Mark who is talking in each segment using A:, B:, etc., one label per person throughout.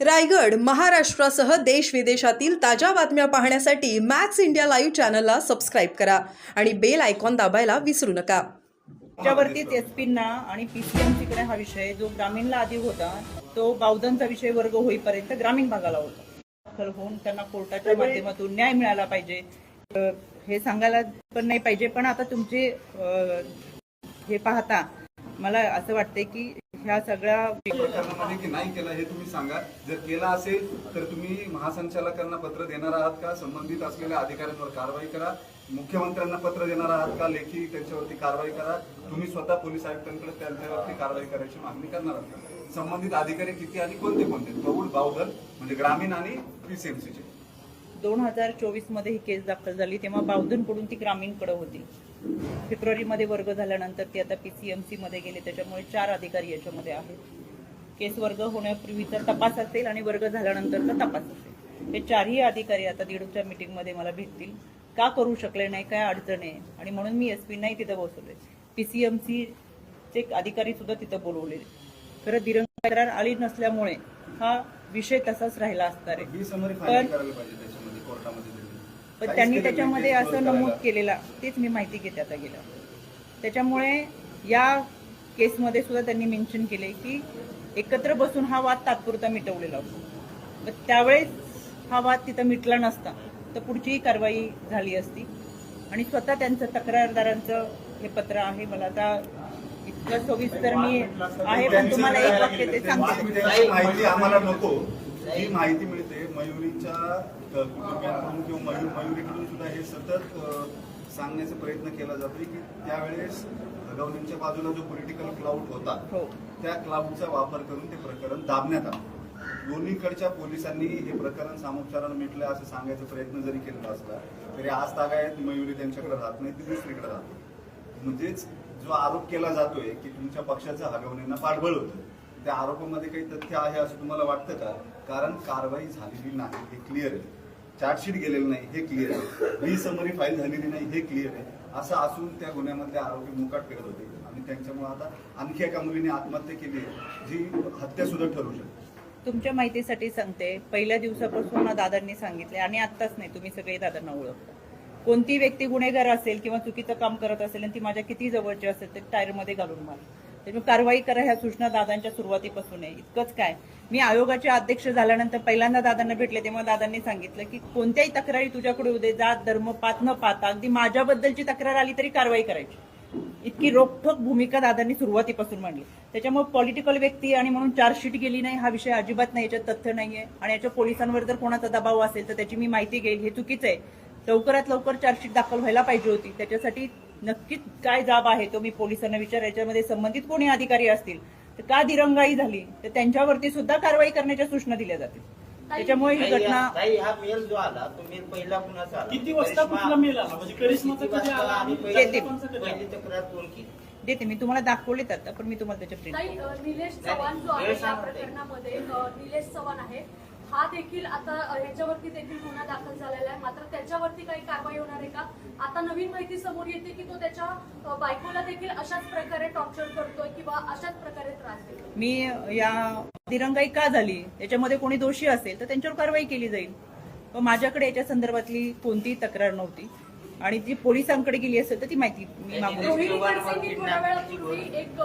A: रायगड महाराष्ट्रासह देश विदेशातील ताज्या बातम्या पाहण्यासाठी मॅक्स इंडिया लाईव्ह चॅनलला सबस्क्राईब करा आणि बेल आयकॉन दाबायला विसरू नका.
B: त्याच्यावरतीच एस पींना आणि पीसीएमसीकडे हा विषय जो ग्रामीणला आधी होता तो बावधनचा विषय वर्ग होईपर्यंत ग्रामीण भागाला होता. दाखल होऊन त्यांना कोर्टाच्या माध्यमातून न्याय मिळाला पाहिजे. हे सांगायला पण नाही पाहिजे पण आता तुमचे हे पाहता मला असं वाटतंय की ह्या सगळ्या
C: प्रकरणामध्ये की नाही केलं हे तुम्ही सांगा. जर केला असेल तर तुम्ही महासंचालकांना पत्र देणार आहात का? संबंधित असलेल्या अधिकाऱ्यांवर कारवाई करा. मुख्यमंत्र्यांना पत्र देणार आहात का? लेखी त्यांच्यावरती कारवाई करा. तुम्ही स्वतः पोलीस आयुक्तांकडे त्यांच्यावरती कारवाई करायची मागणी करणार आहात. का संबंधित अधिकारी किती आणि कोणते कोणते? कौड बावधन म्हणजे ग्रामीण आणि पीसीएमसीचे
B: दोन हजार चोवीसमध्ये ही केस दाखल झाली तेव्हा बावधनकडून ती ग्रामीणकडे होती. फेब्रुवारीमध्ये वर्ग झाल्यानंतर ती आता पीसीएमसी मध्ये गेले त्याच्यामुळे चार अधिकारी याच्यामध्ये आहेत. केस वर्ग होण्यापूर्वीचा तपास असेल आणि वर्ग झाल्यानंतरचा तपास असेल. हे चारही अधिकारी आता दीडच्या मीटिंगमध्ये मला भेटतील. का करू शकले नाही काय अडचण आहे? आणि म्हणून मी एस नाही तिथं बसवले. पीसीएमसीचे अधिकारी सुद्धा तिथं बोलवले. खरं दिरंग तक्रार आली नसल्यामुळे हा विषय तसाच राहिला असणार आहे. पण-
C: फायनल करायला पाहिजे त्याच्यामध्ये कोर्टामध्ये त्यांनी.
B: पण त्यांनी त्याच्यामध्ये असं नमूद. केलेला तेच मी माहिती घेते आता गेलं. त्याच्यामुळे या केसमध्ये सुद्धा त्यांनी मेन्शन केले की एकत्र बसून हा वाद तात्पुरता मिटवलेला होता. मग त्यावेळेस हा वाद तिथं मिटला नसता तर पुढचीही कारवाई झाली असती. आणि स्वतः त्यांचं तक्रारदारांचं हे पत्र आहे मला आता इतकं सविस्तर मी आहे पण तुम्हाला एक वाक्य ते सांगते.
C: माहिती आम्हाला नको. ही माहिती मिळते मयुरीच्या कुटुंबियांकडून किंवा मयूर मयुरीकडून सुद्धा हे सतत सांगण्याचा प्रयत्न केला जातोय की त्यावेळेस गव्हर्नमेंटच्या बाजूला जो पॉलिटिकल क्लाउड होता
B: हो.
C: त्या क्लाउडचा वापर करून ते प्रकरण दाबण्यात आलं. दोन्हीकडच्या पोलिसांनी हे प्रकरण सामोपचारानं मिटलं असं सांगायचा प्रयत्न जरी केलेला असला तरी आज तागायत मयुरी त्यांच्याकडे राहत नाही ती दुसरीकडे राहते म्हणजेच जो आरोप केला जातोय की तुमच्या पक्षाचं हगवणींना पाठबळ होतं त्या आरोपामध्ये काही तथ्य आहे असं तुम्हाला वाटतं का? कारण कारवाई झालेली नाही हे क्लिअर आहे. चार्जशीट गेलेलं नाही हे क्लिअर आहे. बी समरी फाईल झालेली नाही हे क्लिअर आहे. असं असून त्या गुन्ह्यामध्ये आरोपी मुकाट फिरत होते. आणि त्यांच्यामुळे आता आणखी एका मुलीने आत्महत्या केली जी हत्या सुद्धा ठरू शकते.
B: तुमच्या माहितीसाठी सांगते पहिल्या दिवसापासून दादांनी सांगितले आणि आत्ताच नाही तुम्ही सगळे दादांना ओळखता. कोणती व्यक्ती गुन्हेगार असेल किंवा चुकीचं काम करत असेल आणि ती माझ्या किती जवळची असेल तर टायरमध्ये घालून मार त्यामुळे कारवाई करा ह्या सूचना दादांच्या सुरुवातीपासून आहे. इतकंच काय. मी आयोगाचे अध्यक्ष झाल्यानंतर पहिल्यांदा दादांना भेटले तेव्हा दादांनी सांगितलं की कोणत्याही तक्रारी तुझ्याकडे उदे जात धर्म पात न पाहता अगदी माझ्याबद्दलची तक्रार आली तरी कारवाई करायची. इतकी रोखठोक भूमिका दादांनी सुरुवातीपासून मांडली. त्याच्यामुळे पॉलिटिकल व्यक्ती आणि म्हणून चार्जशीट गेली नाही हा विषय अजिबात नाही याच्यात तथ्य नाहीये. आणि याच्या पोलिसांवर जर कोणाचा दबाव असेल तर त्याची मी माहिती घेईल. हे चुकीचं आहे. लवकरात लवकर चार्जशीट दाखल व्हायला पाहिजे होती. त्याच्यासाठी नक्कीच काय जाब आहे तो मी पोलिसांना विचार याच्यामध्ये संबंधित कोणी अधिकारी असतील तर का दिरंगाई झाली तर त्यांच्यावरती सुद्धा कारवाई करण्याच्या सूचना दिल्या जातील त्याच्यामुळे ही घटना
D: ताई हा मेल जो आला तो मेल पहिला कुणाचा आला
E: किती वाजता
D: करिश्मा-
E: कुठला मेल आला? म्हणजे करिश्माचा
D: किती
E: कधी
D: वाजता
E: आला
D: आणि
E: आणि
D: पहिली-
B: येते.
D: पहिली तक्रार कोण केली
B: देते मी तुम्हाला दाखवलेत आता पण मी तुम्हाला त्याच्या प्रिंट
F: ताई अ, निलेश चव्हाण जो आहे या. प्रकरणामध्ये अ, निलेश चव्हाण आहे हा देखील आता ह्याच्यावरती देखील गुन्हा दाखल झालेला आहे. मात्र त्याच्यावरती काही कारवाई होणार आहे का? आता नवीन माहिती समोर येते की तो त्याच्या बायकोला देखील अशाच प्रकारे टॉर्चर करतोय किंवा अशाच प्रकारे त्रास देतोय.
B: मी या दिरंगाई का झाली? याच्यामध्ये कोणी दोषी असेल तर त्यांच्यावर कारवाई केली जाईल. पण माझ्याकडे याच्या संदर्भातली कोणतीही तक्रार नव्हती. आणि जी पोलिसांकडे गेली असेल तर ती माहिती मी मागू
F: रोहिणी
D: चव्हाण
F: खडसेंनी थोड्या
D: kidnap
F: वेळापूर्वी एक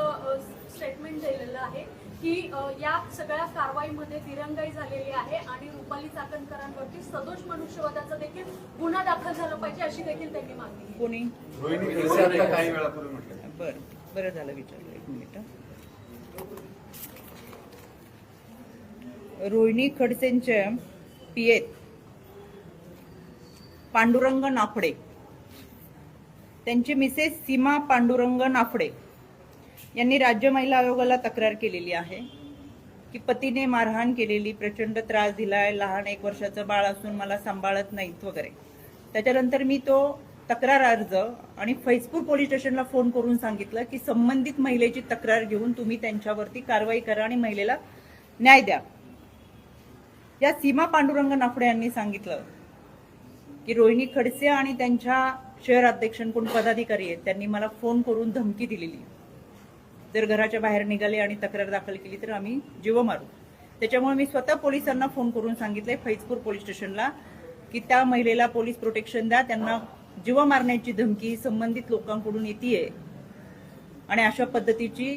F: स्टेटमेंट दिलेलं आहे. की या सगळ्या कारवाईमध्ये दिरंगाई झालेली आहे आणि रुपाली चाकणकरांवरती सदोष मनुष्यवधाचा देखील गुन्हा दाखल झाला पाहिजे अशी देखील त्यांनी मागणी केली.
B: कोणी
C: रोहिणी खडसे आता काही वेळापूर्वी म्हटलं
B: बरं बरं झालं विचारलं एक मिनिट. रोहिणी खडसेंचे पियेत पांडुरंग नाफडे त्यांची मिसेस सीमा पांडुरंग नाफडे यांनी राज्य महिला आयोगाला तक्रार केलेली आहे की पतीने मारहाण केलेली प्रचंड त्रास दिलाय लहान एक वर्षाचं बाळ असून मला सांभाळत नाहीत वगैरे. त्याच्यानंतर मी तो तक्रार अर्ज आणि फैजपूर पोलीस स्टेशनला फोन करून सांगितलं की संबंधित महिलेची तक्रार घेऊन तुम्ही त्यांच्यावरती कारवाई करा आणि महिलेला न्याय द्या. या सीमा पांडुरंग नाफडे यांनी सांगितलं की रोहिणी खडसे आणि त्यांच्या शहर अध्यक्षांकडून पदाधिकारी आहेत त्यांनी मला फोन करून धमकी दिलेली. जर घराच्या बाहेर निघाले आणि तक्रार दाखल केली तर आम्ही जीव मारू. त्याच्यामुळे मी स्वतः पोलिसांना फोन करून सांगितलंय फैजपूर पोलीस स्टेशनला की त्या महिलेला पोलीस प्रोटेक्शन द्या त्यांना जीव मारण्याची धमकी संबंधित लोकांकडून येते आणि अशा पद्धतीची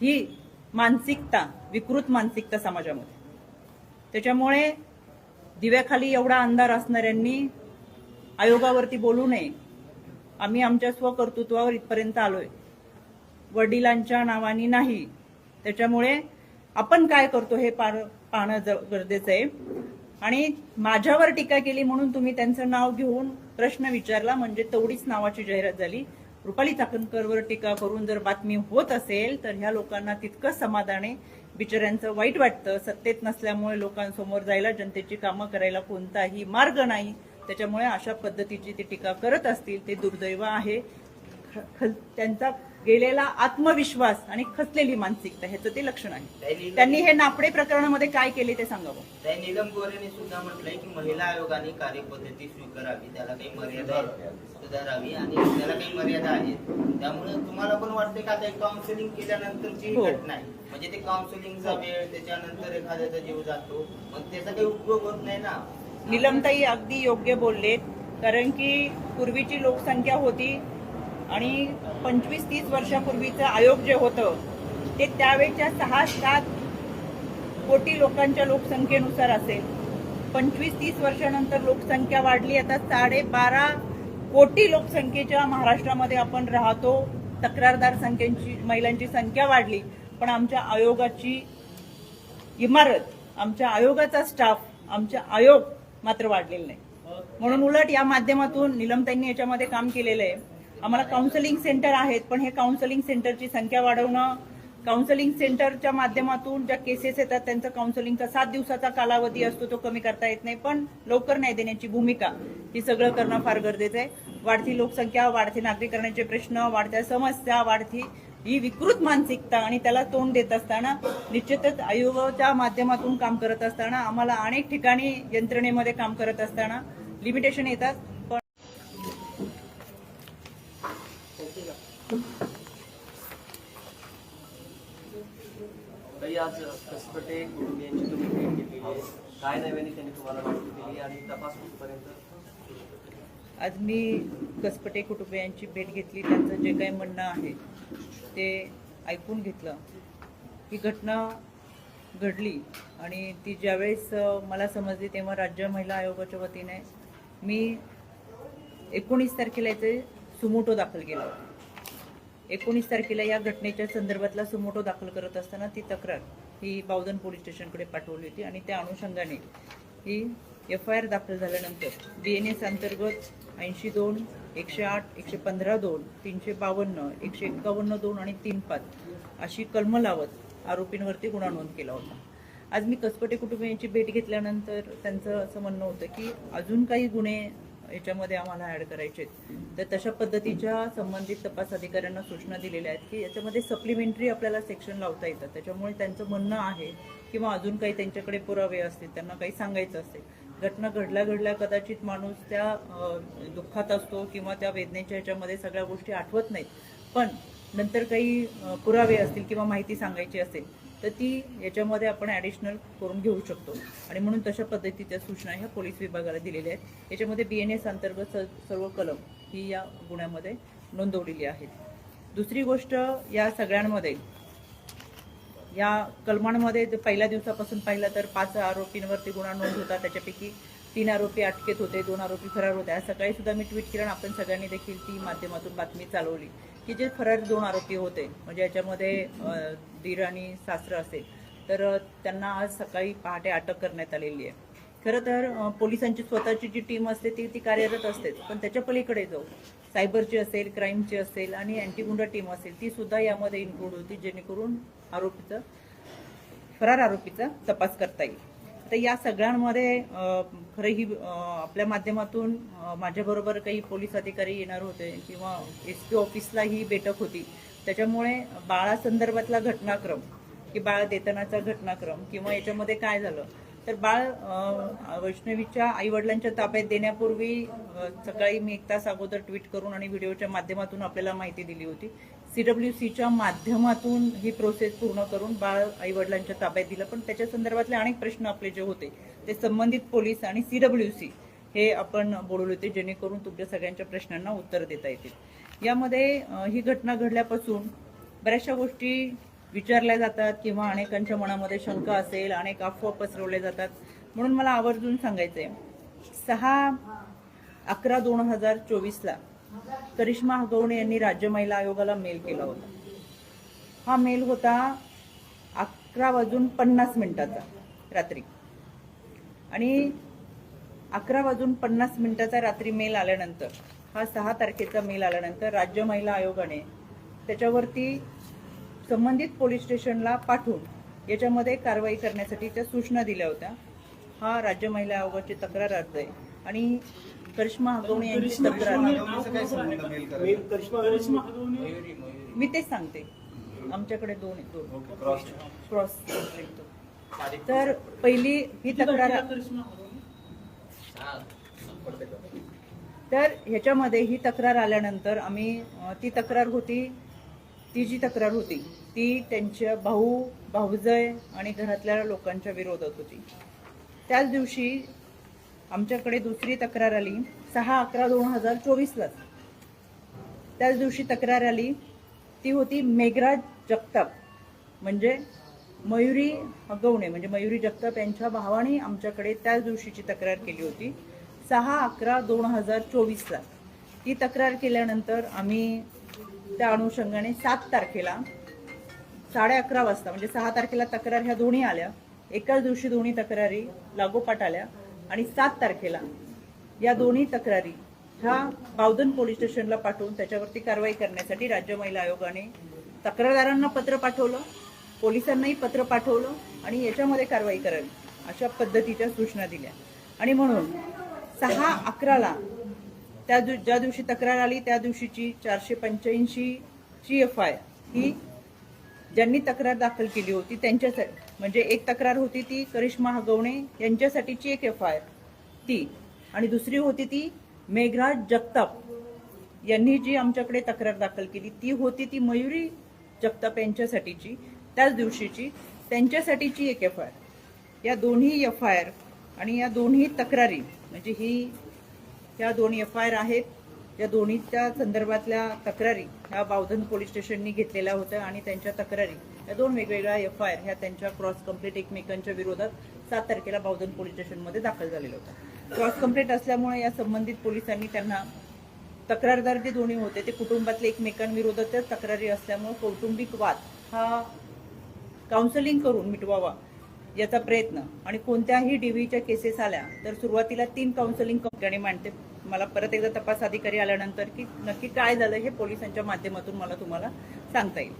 B: ही मानसिकता विकृत मानसिकता समाजामध्ये. त्याच्यामुळे दिव्याखाली एवढा अंधार असणाऱ्यांनी आयोगावरती बोलू नये. आम्ही आमच्या स्वकर्तृत्वावर इथपर्यंत आलोय. वडिलांच्या नावानी नाही. त्याच्यामुळे आपण काय करतो हे पार- पाहणं ज- गरजेचं आहे. आणि माझ्यावर टीका केली म्हणून तुम्ही त्यांचं नाव घेऊन प्रश्न विचारला म्हणजे तेवढीच नावाची जाहिरात झाली. रुपाली चाकणकरवर टीका करून जर बातमी होत असेल तर ह्या लोकांना तितकं समाधाने बिचाऱ्यांचं वाईट वाटतं. सत्तेत नसल्यामुळे लोकांसमोर जायला जनतेची कामं करायला कोणताही मार्ग नाही. त्याच्यामुळे अशा पद्धतीची ते टीका करत असतील ते दुर्दैव आहे. ख- त्यांचा गेलेला आत्मविश्वास आणि खचलेली मानसिकता ह्याचं ते लक्षण आहे. त्यांनी हे नापडे प्रकरणामध्ये काय केले ते सांगावं.
D: त्या नीलम गोरेने सुद्धा म्हटलंय की महिला आयोगाने कार्यपद्धती स्वीकारावी त्याला काही मर्यादा सुधारावी आणि त्याला काही मर्यादा आहेत. त्यामुळे तुम्हाला पण वाटतंय का आता काउन्सिलिंग केल्यानंतरची ही
B: हो.
D: घटना आहे. म्हणजे ते काउन्सिलिंगचा वेळ त्याच्यानंतर एखाद्याचा जीव जातो मग त्याचा काही उपयोग होत नाही ना.
B: निलमताई अगदी योग्य बोललेत कारण की पूर्वीची लोकसंख्या होती आणि पंचवीस तीस वर्षापूर्वीचं आयोग जे होतं ते त्यावेळच्या सहा सात कोटी लोकांच्या लोकसंख्येनुसार असेल. पंचवीस तीस वर्षानंतर लोकसंख्या वाढली आता साडेबारा कोटी लोकसंख्येच्या महाराष्ट्रामध्ये आपण राहतो. तक्रारदार संख्येची महिलांची संख्या वाढली पण आमच्या आयोगाची इमारत आमच्या आयोगाचा स्टाफ आमचे आयोग मात्र वाढलेला नाही. म्हणून उलट या माध्यमातून निलमताईंनी याच्यामध्ये काम केलेलं आहे. आम्हाला काउन्सिलिंग सेंटर आहेत पण हे काउन्सलिंग सेंटरची संख्या वाढवणं काउन्सिलिंग सेंटरच्या माध्यमातून ज्या केसेस येतात त्यांचा काउन्सिलिंगचा सात दिवसाचा कालावधी असतो तो कमी करता येत नाही पण लवकर न्याय देण्याची भूमिका ही सगळं करणं फार गरजेचं आहे. वाढती लोकसंख्या वाढते नागरिकरणाचे प्रश्न वाढत्या समस्या वाढती ही विकृत मानसिकता आणि त्याला तोंड देत असताना निश्चितच आयोगाच्या माध्यमातून काम करत असताना आम्हाला अनेक ठिकाणी यंत्रणेमध्ये काम करत असताना लिमिटेशन येतात पण
E: काही आज कसपटे कुटुंबियांची तुम्ही भेट घेतलेली आहे. काय नव्याने त्यांनी तुम्हाला माहिती दिली आणि तपास कुठपर्यंत
B: आज मी कसपटे कुटुंबियांची भेट घेतली. त्यांचं जे काही म्हणणं आहे ते ऐकून घेतलं. ही घटना घडली आणि ती ज्यावेळेस मला समजली तेव्हा राज्य महिला आयोगाच्या वतीने मी एकोणीस तारखेला याचे सुमोटो दाखल केला. होता एकोणीस तारखेला या घटनेच्या संदर्भातला सुमोटो दाखल करत असताना ती तक्रार. ही बावधन पोलीस स्टेशनकडे पाठवली होती आणि त्या अनुषंगाने ही एफ आय आर दाखल झाल्यानंतर डी एन एस अंतर्गत ऐंशी दोन एकशे आठ एकशे पंधरा दोन तीनशे बावन्न एकशे एक्कावन्न दोन आणि तीन पाच अशी कलमं लावत आरोपींवरती गुन्हा नोंद केला होता. आज मी कसपटे कुटुंबियांची भेट घेतल्यानंतर त्यांचं असं म्हणणं होतं की अजून काही गुन्हे याच्यामध्ये आम्हाला ॲड करायचे आहेत. तर तशा पद्धतीच्या संबंधित तपास अधिकाऱ्यांना सूचना दिलेल्या आहेत की याच्यामध्ये सप्लिमेंटरी आपल्याला सेक्शन लावता येतात. त्याच्यामुळे त्यांचं म्हणणं आहे किंवा अजून काही त्यांच्याकडे पुरावे असतील त्यांना काही सांगायचं असेल. घटना घडल्या घडल्या कदाचित माणूस त्या दुःखात असतो किंवा त्या वेदनेच्या ह्याच्यामध्ये सगळ्या गोष्टी आठवत नाहीत. पण नंतर काही पुरावे असतील किंवा माहिती सांगायची असेल तर ती याच्यामध्ये आपण ॲडिशनल करून घेऊ शकतो. आणि म्हणून तशा पद्धतीच्या सूचना ह्या पोलीस विभागाला दिलेल्या आहेत. याच्यामध्ये बी एन एस अंतर्गत स- सर्व कलम ही या गुन्ह्यामध्ये नोंदवलेली आहेत. दुसरी गोष्ट या सगळ्यांमध्ये या कलमांमध्ये जर पहिल्या दिवसापासून पाहिलं तर पाच आरोपींवरती गुन्हा नोंद होता. त्याच्यापैकी तीन आरोपी अटकेत होते दोन आरोपी फरार होते. आज सकाळी सुद्धा मी ट्विट केलं आणि आपण सगळ्यांनी देखील ती माध्यमातून बातमी चालवली. की जे फरार दोन आरोपी होते म्हणजे याच्यामध्ये दीर आणि सासरं असेल तर त्यांना आज सकाळी पहाटे अटक करण्यात आलेली आहे. खरं तर पोलिसांची स्वतःची जी टीम असते ती ती कार्यरत असतेच पण त्याच्या पलीकडे जाऊ सायबरची असेल क्राईमची असेल आणि अँटीगुंडा टीम असेल ती सुद्धा यामध्ये इन्क्लूड होती जेणेकरून आरोपीचं फरार आरोपीचा तपास करता येईल. तर या सगळ्यांमध्ये खरं ही आपल्या माध्यमातून माझ्याबरोबर काही पोलीस अधिकारी येणार होते किंवा एस पी ऑफिसला ही बैठक होती. त्याच्यामुळे बाळासंदर्भातला घटनाक्रम की बाळ देतानाचा घटनाक्रम किंवा याच्यामध्ये काय झालं तर बाळ वैष्णवीच्या आईवडिलांच्या ताब्यात देण्यापूर्वी सकाळी मी एक तास अगोदर ट्विट करून आणि व्हिडिओच्या माध्यमातून आपल्याला माहिती दिली होती. सी डब्ल्यू सीच्या माध्यमातून ही प्रोसेस पूर्ण करून बाळ आईवडिलांच्या ताब्यात दिलं. पण त्याच्या संदर्भातले अनेक प्रश्न आपले जे होते ते संबंधित पोलीस आणि सी डब्ल्यू सी हे आपण बोलवले होते जेणेकरून तुमच्या सगळ्यांच्या प्रश्नांना उत्तर देता येतील. यामध्ये ही घटना घडल्यापासून बऱ्याचशा गोष्टी विचारल्या जातात किंवा अनेकांच्या मनामध्ये शंका असेल अनेक अफवा पसरवल्या जातात. म्हणून मला आवर्जून सांगायचं आहे सहा अकरा दोन हजार चोवीसला करिश्मा हगवणे यांनी राज्य महिला आयोगाला मेल केला होता. हा मेल होता अकरा वाजून पन्नास मिनिटाचा रात्री. आणि अकरा वाजून पन्नास मिनिटाचा रात्री मेल आल्यानंतर हा सहा तारखेचा मेल आल्यानंतर राज्य महिला आयोगाने त्याच्यावरती संबंधित पोलीस स्टेशनला पाठवून याच्यामध्ये कारवाई करण्यासाठी त्या सूचना दिल्या होत्या. हा राज्य महिला आयोगाची तक्रार अर्ज आहे. आणि करिश्मा हगवणे यांची तक्रार. मी तेच सांगते. आमच्याकडे दोन आहेत, दोन.
C: क्रॉस
B: क्रॉस तर पहिली ही तक्रार तर ह्याच्यामध्ये ही तक्रार आल्यानंतर आम्ही ती तक्रार होती ती जी तक्रार होती ती त्यांच्या भाऊ भाऊजय आणि घरातल्या लोकांच्या विरोधात होती. त्याच दिवशी आमच्याकडे दुसरी तक्रार आली. सहा अकरा दोन हजार चोवीसलाच. त्याच दिवशी तक्रार आली. ती होती मेघराज जगताप. म्हणजे मयुरी हगवणे म्हणजे मयुरी जगताप यांच्या भावाने आमच्याकडे त्याच दिवशीची तक्रार केली होती. सहा अकरा दोन हजार चोवीसला ती तक्रार केल्यानंतर आम्ही त्या अनुषंगाने सात तारखेला साडे अकरा वाजता म्हणजे सहा तारखेला तक्रार ह्या दोन्ही आल्या. एकाच दिवशी दोन्ही तक्रारी लागोपाठ आल्या. आणि सात तारखेला या दोन्ही तक्रारी ह्या बावधन पोलीस स्टेशनला पाठवून त्याच्यावरती कारवाई करण्यासाठी राज्य महिला आयोगाने तक्रारदारांना पत्र पाठवलं पोलिसांनाही पत्र पाठवलं आणि याच्यामध्ये कारवाई करावी अशा पद्धतीच्या सूचना दिल्या. आणि म्हणून सहा अकराला त्या दिव- ज्या दिवशी तक्रार आली त्या दिवशीची चारशे पंच्याऐंशी ची एफ आय ही ज्यांनी तक्रार दाखल केली होती त्यांच्यासाठी म्हणजे एक तक्रार होती ती करिश्मा हगवणे यांच्यासाठीची एक एफ आय ती. आणि दुसरी होती ती मेघराज जगताप यांनी जी आमच्याकडे तक्रार दाखल केली ती होती ती मयुरी जगताप यांच्यासाठीची त्याच दिवशीची त्यांच्यासाठीची एक एफ आय या दोन्ही एफ आय आर आणि या दोन्ही तक्रारी म्हणजे ही या दोन एफ आय आर आहेत या दोन्हीच्या संदर्भातल्या तक्रारी ह्या बावधन पोलीस स्टेशननी घेतलेल्या होत्या आणि त्यांच्या तक्रारी या दोन वेगवेगळ्या एफ आय आर ह्या त्यांच्या क्रॉस कंप्लीट एकमेकांच्या विरोधात सात तारखेला बावधन पोलीस स्टेशनमध्ये दाखल झालेला होता. क्रॉस कंप्लीट असल्यामुळे या संबंधित पोलिसांनी त्यांना तक्रारदार जे दोन्ही होते ते कुटुंबातले एकमेकांविरोधातच तक्रारी असल्यामुळे कौटुंबिक वाद हा काउन्सिलिंग करून मिटवावा याचा प्रयत्न आणि कोणत्याही डीव्हीच्या केसेस आल्या तर सुरुवातीला तीन काउन्सिलिंग कंपनी मांडते. मला परत एकदा तपास अधिकारी आल्यानंतर की नक्की काय झालं हे पोलिसांच्या माध्यमातून मला तुम्हाला सांगता येईल.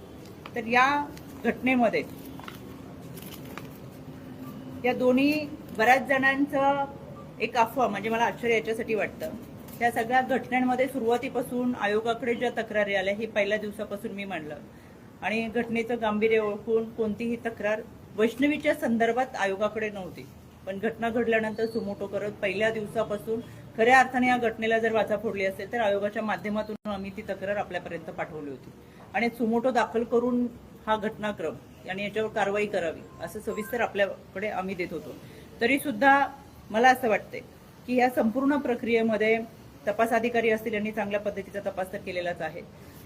B: तर या घटनेमध्ये. या दोन्ही बऱ्याच जणांचं एक अफवा म्हणजे मला आश्चर्य याच्यासाठी वाटतं. त्या सगळ्या घटनांमध्ये सुरुवातीपासून आयोगाकडे ज्या तक्रारी आल्या हे पहिल्या दिवसापासून मी मांडलं. आणि घटनेचं गांभीर्य ओळखून कोणतीही तक्रार वैष्णवीच्या संदर्भात आयोगाकडे नव्हती. पण घटना घडल्यानंतर सुमोटो करत पहिल्या दिवसापासून खऱ्या अर्थाने या घटनेला जर वाचा फोडली असेल तर आयोगाच्या माध्यमातून आम्ही ती तक्रार आपल्यापर्यंत पाठवली होती. आणि सुमोटो दाखल करून हा घटनाक्रम आणि याच्यावर कारवाई करावी असं सविस्तर आपल्याकडे आम्ही देत होतो. तरी सुद्धा मला असं वाटतंय की या संपूर्ण प्रक्रियेमध्ये तपास अधिकारी असतील यांनी चांगल्या पद्धतीचा तपास तर केलेलाच आहे.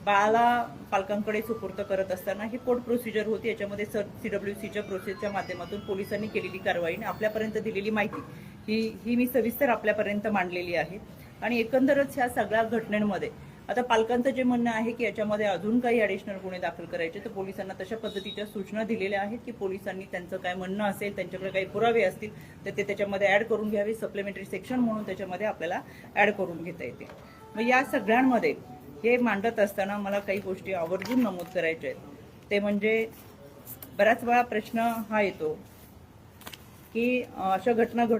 B: बाळाला पालकांकडे सुपूर्त करत असताना ही कोर्ट प्रोसिजर होती याच्यामध्ये सर सी डब्ल्यू सीच्या प्रोसेसच्या माध्यमातून पोलिसांनी केलेली कारवाई आणि आपल्यापर्यंत दिलेली माहिती ही ही मी सविस्तर आपल्यापर्यंत मांडलेली आहे. आणि एकंदरच ह्या सगळ्या घटनेमध्ये आता पालकांचं जे म्हणणं आहे की याच्यामध्ये अजून काही ॲडिशनल गुन्हे दाखल करायचे तर पोलिसांना तशा पद्धतीच्या सूचना दिलेल्या आहेत की पोलिसांनी त्यांचं काय म्हणणं असेल त्यांच्याकडे काही पुरावे असतील तर ते त्याच्यामध्ये ऍड करून घ्यावे. सप्लिमेंटरी सेक्शन म्हणून त्याच्यामध्ये आपल्याला ऍड करून घेता येते. मग या सगळ्यांमध्ये हे मांडत असताना मला काही गोष्टी आवर्जून नमूद करायच्या आहेत. ते म्हणजे बऱ्याच वेळा प्रश्न हा येतो की अशा घटना घड